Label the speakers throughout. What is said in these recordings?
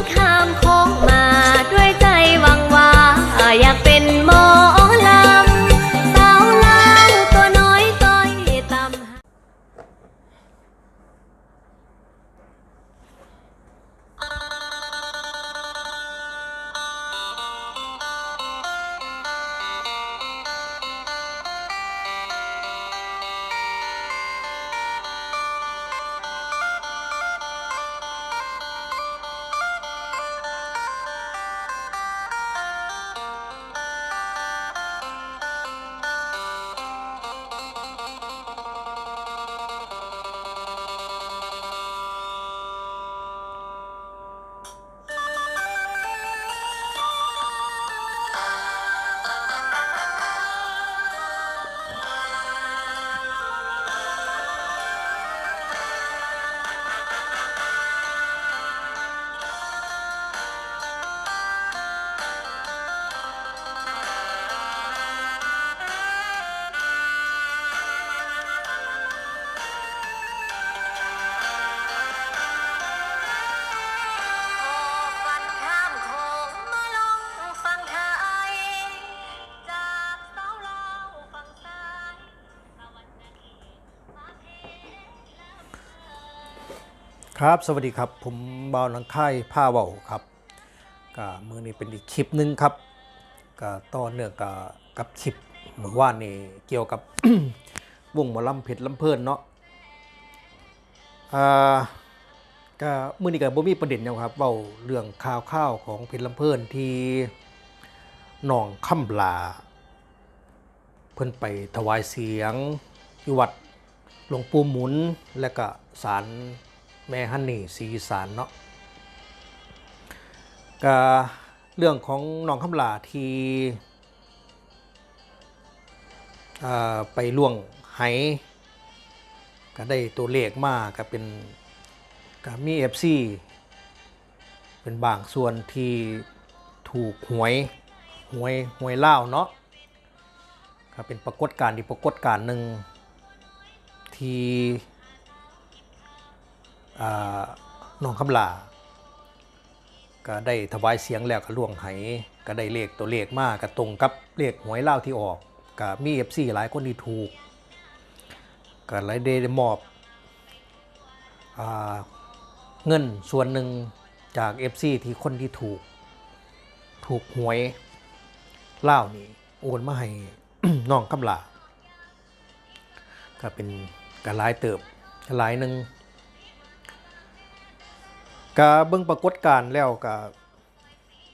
Speaker 1: ข้ามโค้ง ค
Speaker 2: รับ สวัสดีครับ ผมบาวหนังค่ายผ้าเบาครับก็มือนี้เป็นอีกคลิปหนึ่งครับก็ต่อเนื่องกับกับคลิปเมื่อวานนี่เกี่ยวกับวงหมอลำเพชรลำเพลินเนาะอ่าก็มือนี้ก็บ่มีประเด็นยังครับเว้าเรื่องข่าวข้าวของเพชรลำเพลินที่หนองคำลา เพิ่นไปถวายเสียงอยู่วัดหลวงปู่หมุนและก็ศาล แม่ฮันนี่ศรีสารเนาะกเรื่องของน้องคำลาที่อ่าไปล่วงไหก็ได้ตัวเลขมาก็เป็นก็มี FC เป็นบางส่วนที่ถูกหวยหวยหวยเล่าเนาะก็เป็นปรากฏการณ์ที่ปรากฏการณ์หนึ่งที่ น้องคำลา ก็ได้ถวายเสียงแล้วก็ล่วงไหก็ได้เลขตัวเลขมากก็ตรงกับเลขหวยเล่าที่ออกก็มีเอฟซีหลายคนที่ถูกก็เลยได้มอบอเงินส่วนหนึ่งจาก FC ที่คนที่ถูก ถูกหวยเล่านี่โอนมาให้น้องคำลาก็เป็นกระลายเติบกระลายหนึ่ง ก็เบิ่งปรากฏการณ์แล้วก็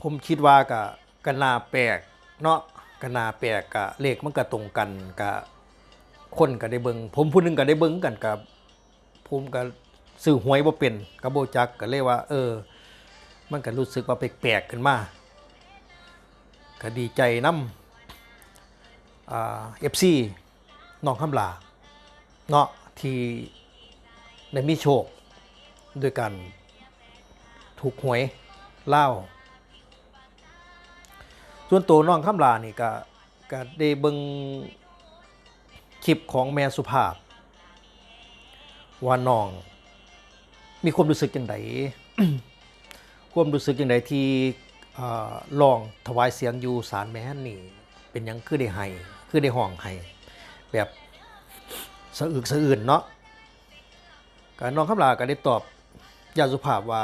Speaker 2: ผมคิดว่าก็กนาแปลกเนาะกนาแปลกก็เลขมันก็ตรงกันก็คนก็ได้เบิ่งผมผู้หนึงก็ได้เบิ่งกันกับผมก็ซื้อหวยบ่เป็นก็บ่จักก็เลยว่า เออ มันก็รู้สึกว่าแปลกๆขึ้นมาก็ดีใจนำอ่าเอฟซีน้องคำลาเนาะที่ได้มีโชคด้วยกัน ถูกหวยเล่าส่วนตัวน้องคำลานี่ก็ก็ได้เบิงคลิปของแม่สุภาพ ว่าน้อง มีความรู้สึกยังไงความรู้สึกยังไงที่ลองถวายเสียงอยู่สารแม่นี่ เป็นยังคือได้ให้คือได้ห้องให้แบบสะอึกสะอื่นเนาะการน้องคำลาก็ได้ตอบยาสุภาพว่า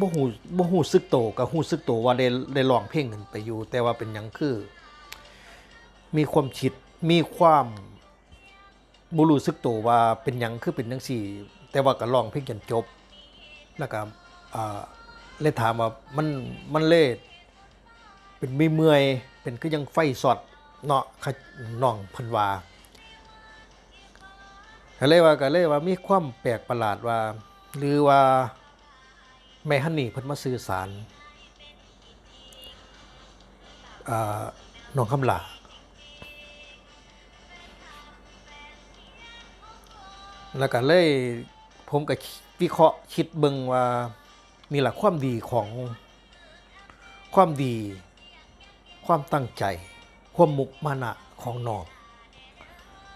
Speaker 2: บ่ฮู้บ่ฮู้ซึกโตก็ฮู้ซึกโตว่าได้ได้ร้องเพลงกันไปอยู่ แต่ว่าเป็นหยังคือ มีความคิดมีความบ่รู้สึกโตว่าเป็นหยังคือเป็นจังซี่ แต่ว่าก็ร้องเพลงจนจบ แล้วก็อ่าเลยถามว่ามันมันเลยเป็นม่เมื่อยเป็นก็ยังไฟสอดเนาะน้องเพันว่าก็เลยว่าก็เลยว่ามีความแปลกประหลาดว่า หรือว่า แม่ฮันนี่เพิ่นมาสื่อสารน้องคำหลาแล้วก็เลยผมก็วิเคราะห์คิดเบิ่งว่านี่แหละความดีของความดี ความตั้งใจ ความมุกมานะของน้อง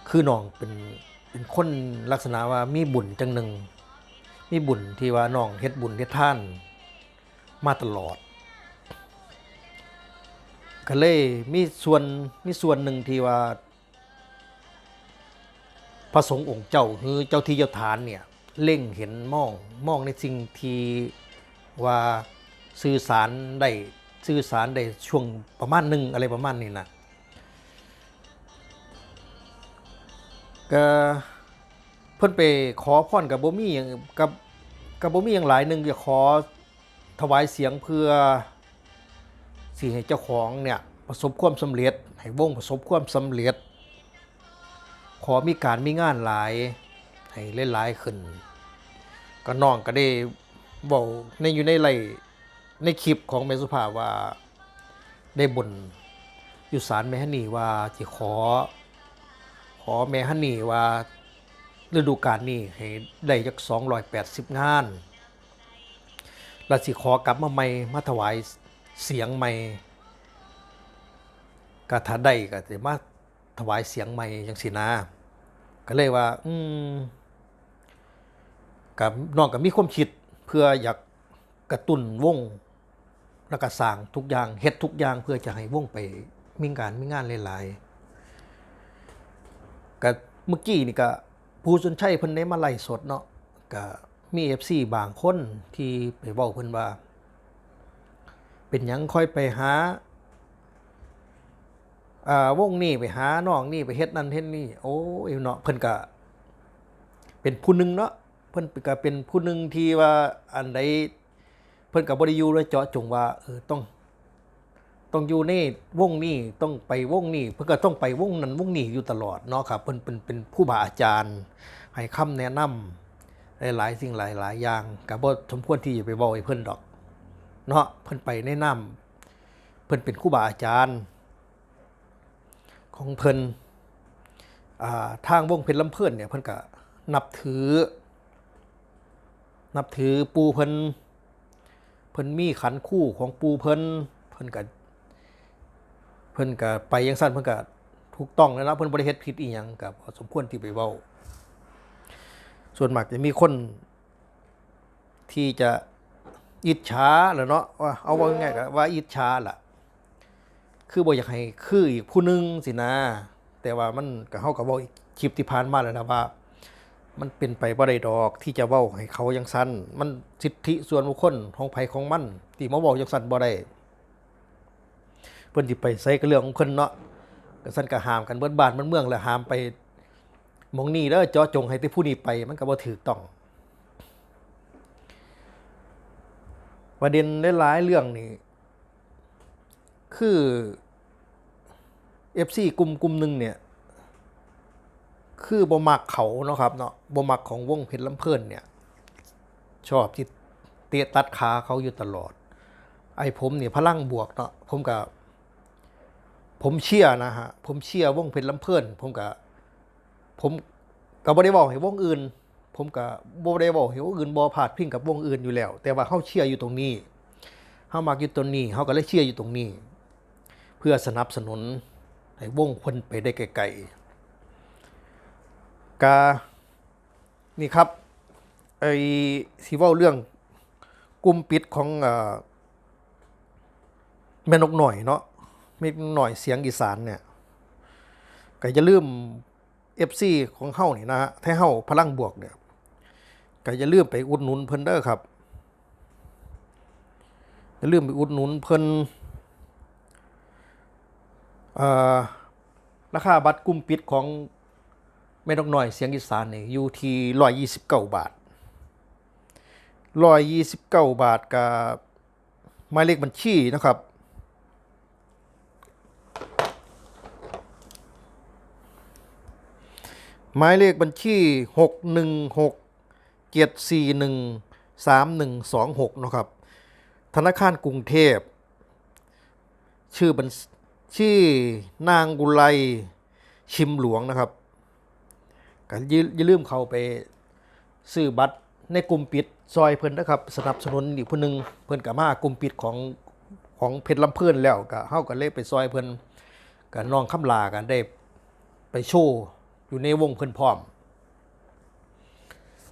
Speaker 2: คือน้องเป็นเป็นคนลักษณะว่ามีบุญจังหนึ่ง มีบุญที่ว่าน้องเฮ็ดบุญเฮ็ดท่าน มาตลอด ก็เลยมีส่วนมีส่วนหนึ่งที่ว่า พระสงฆ์องค์เจ้าคือเจ้าที่เจ้าฐานเนี่ยเล่งเห็นมองมองในสิ่งที่ว่าสื่อสารได้สื่อสารได้ช่วงประมาณหนึ่งอะไรประมาณนี้นะก็ เพิ่นไปขอพรกับบ่มีอย่างกับกับบ่มีอย่างหลายหนึ่งจะขอถวายเสียงเพื่อสิให้เจ้าของเนี่ยประสบความสำเร็จให้วงประสบความสำเร็จ ขอมีการมีงานหลายให้หลายๆขึ้น ก็น้องก็ได้บอกในอยู่ในไลในคลิปของเมสุภาว่าได้บนอยู่ศาลแม่ฮันนี่ว่าจะขอ ขอแม่ฮันนี่ว่า ฤดูกาลนี้ให้ได้จัก280 งานแล้วสิขอกลับมาใหม่มาถวายเสียงใหม่ก็ถ้าได้ก็จะมาถวายเสียงใหม่จังสินะก็เลยว่า อืมกับน้องก็มีความคิดเพื่ออยากกระตุ้นวงแล้วก็สร้างทุกอย่างเฮ็ดทุกอย่างเพื่อจะให้วงไปมีงานมีงานหลายๆก็เมื่อกี้นี่ก็ ผู้สนชัยเพิ่นได้มาไล่สดเนาะก็มี FC บางคนที่ไปเว้าเพิ่นว่า เป็นหยังค่อยไปหาอ่าวงนี่ไปหาน้องนี่ไปเฮ็ดนั่นเฮ็ดนี่โอ้ยเนาะเพิ่นก็เป็นผู้หนึงเนาะเพิ่นก็เป็นผู้หนึงที่ว่าอันใดเพิ่นก็บ่ได้อยู่แล้วเจาะจงว่าเออต้อง ต้องอยู่ในวงนี้ต้องไปวงนี้เพิ่นก็ต้องไปวงนั้นวงนี้อยู่ตลอดเนาะครับเพิ่นเป็นเป็นผู้บาอาจารย์ให้คำแนะนำหลายๆสิ่งหลายๆอย่างก็บ่สมควรที่จะไปเว้าให้เพิ่นดอกเนาะเพิ่นไปแนะนำเพิ่นเป็นครูบาอาจารย์ ของเพิ่นอ่าทางวงเพชรลำเพิ่นเนี่ยเพิ่นก็นับถือ นับถือปูเพิ่นเพิ่นมีขันคู่ของปูเพิ่นเพิ่นก็ พิ่นก็ไปยังสั้นเพิ่นก็ถูกต้องแล้วนะเพิ่นบ่ได้เฮ็ดผิดอีหยังก็บ่สมควรที่ไปเว้า ส่วนมากจะมีคนที่จะอิจฉาแหละเนาะว่าเอาว่าง่ายๆก็ว่าอิจฉาล่ะ คือบ่อยากให้คืออีกผู้หนึงสินะ แต่ว่ามันก็เฮาก็เว้าอีกคลิปที่ผ่านมาแล้วนะว่า มันเป็นไปบ่ได้ดอกที่จะเว้าให้เขาจังซั่นมันสิทธิส่วนบุคคลของไผของมันที่มาเว้าจังซั่นบ่ได้ เพิ่นสิไปใส่ก็เรื่องของเพิ่นเนาะก็ซั่นก็ห้ามกันเบิดบ้านเบิดเมืองแล้วห้ามไปมองนี้เด้อเจาะจงให้แต่ผู้นี้ไปมันก็บ่ถูกต้องประเด็นหลายๆเรื่องนี่คือ FC กลุ่มกลุ่มหนึ่งเนี่ย คือบ่มักเขาเนาะครับเนาะบ่มักของวงเพชรลำเพลินเนี่ย ชอบที่เตะตัดขาเขาอยู่ตลอด ไอ้ผมเนี่ยพลังบวกเนาะผมกับ ผมเชื่อนะฮะ ผมเชื่อวงเพชรลำเพิ่นผมกับผมก็บ่ได้บอกให้วงอื่น ผมก็บ่ได้บอกให้วงอื่นบ่พาดพิงกับวงอื่นอยู่แล้ว แต่ว่าเฮาเชื่ออยู่ตรงนี้เฮามักอยู่ตรงนี้เฮาก็เลยเชื่ออยู่ตรงนี้ เพื่อสนับสนุนให้วงคนไปได้ไกลๆกานี่ครับไอ้สิเว้าเรื่องกลุ่มปิดของอแม่นกหน่อยเนาะ ม่หน่อยเสียงอีสานเนี่ยก็อย่าลืม FC ของเฮานี่นะฮะถ้าเฮาพลังบวกเนี่ยก็อย่าลืมไปอุดหนุนเพิ่นเด้อครับอย่าลืมไปอุดหนุนเพิ่นราคาบัตรกุมปิดของแม่นกน้อยเสียงอีสานนี่อยู่ที่ร้อยยี่สิบเก้าบาทร้อยยี่สิบเก้าบาทกับหมายเลขบัญชีนะครับ หมายเลขบัญชีหกหนึ่งหกเจ็ดสี่หนึ่งสามหนึ่งสองหกนะครับ ธนาคารกรุงเทพ ชื่อบัญชื่อนางกุไลชิมหลวงนะครับก็อย่าลืมเขาไปซื้อบัตรในกลุ่มปิดซอยเพิ่นนะครับสนับสนุนอีกผู้หนึงเพิ่นกับมากลุ่มปิดของของเพชรลำเพื่อนแล้วก็เฮาก็เลยไปซอยเพิ่นกับน้องคำลากันได้ไปโชว์ อยู่ในวงเพิ่อนพร้อม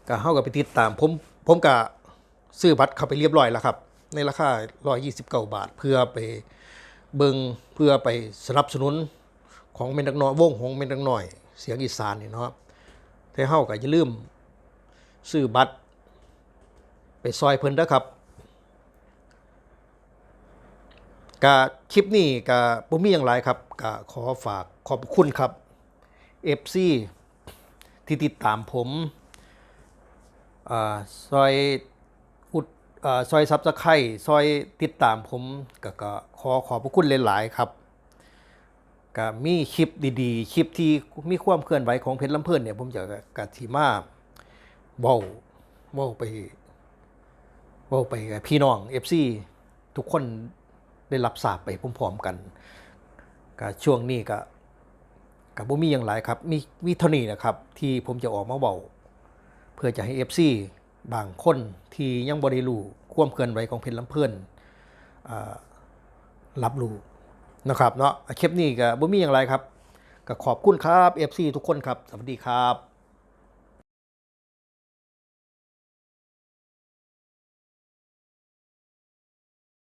Speaker 2: ก็เฮาก็ไปติดตามผมผมก็ซื้อบัตรเข้าไปเรียบร้อยแล้วครับ ในราคา 129 บาท เพื่อไปเบิงเพื่อไปสนับสนุนของเมนดักน้อยวงของเมนดักน้อย เสียงอีสานนี่เนาะแต่เฮาก็อย่าลืมซื้อบัตร ไปซอยเพิ่นเด้อครับกะคลิปนี้กะบ่มีหยังหลายครับกะขอฝากขอบคุณครับ FC ที่ติดตามผมอซอยอุดซอยซับสไครซอยติดตามผมก็ก็ขอขอบพระคุณหลาย ๆ ครับก็มีคลิปดีๆ คลิปที่มีความเคลื่อนไหวของเพชรลำเพลินเนี่ยผมจะกะทีมาเว้าเว้าไปเว้าไปกับพี่น้อง FC ทุกคนได้รับทราบไปพร้อมๆกันก็ช่วงนี้ก็ กับบ่มีอย่างไรครับ มีวิเท่านี้นะครับ ที่ผมจะออกมาเบาเพื่อจะให้ FC บางคนที่ยังบริลูความเคลื่อนไหวของเพชรลำเพิ่นอ่ารับรู้นะครับเนาะคลิปนี้ก็บ่มีอย่างไรครับก็ขอบคุณครับ FC ทุกคนครับ สวัสดีครับ